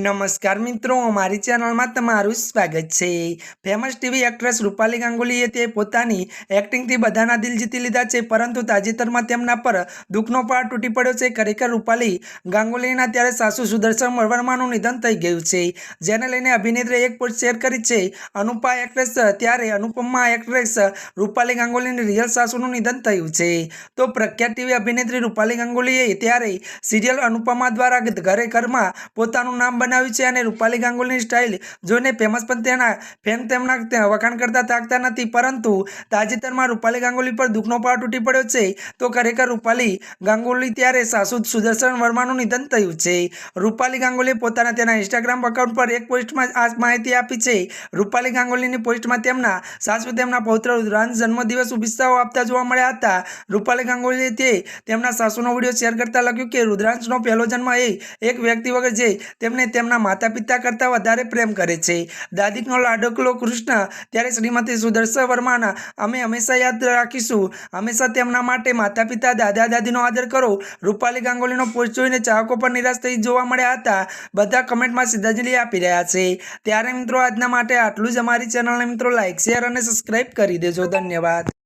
નમસ્કાર મિત્રો, અમારી ચેનલમાં તમારું સ્વાગત છે. ફેમસ ટીવી એક્ટ્રેસ રૂપાલી ગાંગુલીએ તે પોતાની એક્ટિંગથી બધાના દિલ જીતી લીધા છે, પરંતુ તાજેતરમાં તેમના પર દુઃખનો પાર તૂટી પડ્યો છે. ખરેખર રૂપાલી ગાંગુલીના ત્યારે સાસુ સુદર્શન વર્માનું નિધન થઈ ગયું છે. જેને લઈને અભિનેત્રીએ એક પોસ્ટ શેર કરી છે, અનુપા એક્ટ્રેસ ત્યારે અનુપમા એક્ટ્રેસ રૂપાલી ગાંગુલીની રિયલ સાસુનું નિધન થયું છે. તો પ્રખ્યાત ટીવી અભિનેત્રી રૂપાલી ગાંગુલીએ ત્યારે સિરિયલ અનુપમા દ્વારા ઘરે ઘરમાં પોતાનું નામ બનાવ્યું છે અને રૂપાલી ગાંગુલીની સ્ટાઇલ જોઈને ફેમસ પણ તેના ફેન તેમના વખાણ કરતા થાકતા નથી. પરંતુ તાજેતરમાં રૂપાલી ગાંગુલી પર દુઃખનો પાર તૂટી પડ્યો છે. તો ખરેખર રૂપાલી ગાંગુલી ત્યારે સાસુ સુદર્શન વર્માનું નિધન થયું છે. રૂપાલી ગાંગુલીએ પોતાના તેના ઇન્સ્ટાગ્રામ અકાઉન્ટ પર એક પોસ્ટમાં આ માહિતી આપી છે. રૂપાલી ગાંગુલીની પોસ્ટમાં તેમના સાસુ તેમના પૌત્ર રુદ્રાંશ જન્મદિવસ શુભેચ્છાઓ આપતા જોવા મળ્યા હતા. રૂપાલી ગાંગુલીએ તે તેમના સાસુનો વીડિયો શેર કરતા લખ્યું કે રુદ્રાંશનો પહેલો જન્મ એ એક વ્યક્તિ વગર જે તેમને તેમના માતા પિતા કરતાં વધારે પ્રેમ કરે છે. દાદીકનો લાડકલો કૃષ્ણ, ત્યારે શ્રીમતી સુદર્શન વર્માના અમે હંમેશા યાદ રાખીશું. હંમેશા તેમના માટે માતા પિતા દાદા દાદીનો આદર કરો. રૂપાલી ગાંગુલીનો પોસ્ટ જોઈને ચાહકો પર નિરાશ થઈ જોવા મળ્યા હતા. બધા કમેન્ટમાં શ્રદ્ધાંજલિ આપી રહ્યા છે. ત્યારે મિત્રો, આજના માટે આટલું જ. અમારી ચેનલને મિત્રો લાઇક શેર અને સબસ્ક્રાઇબ કરી દેજો. ધન્યવાદ.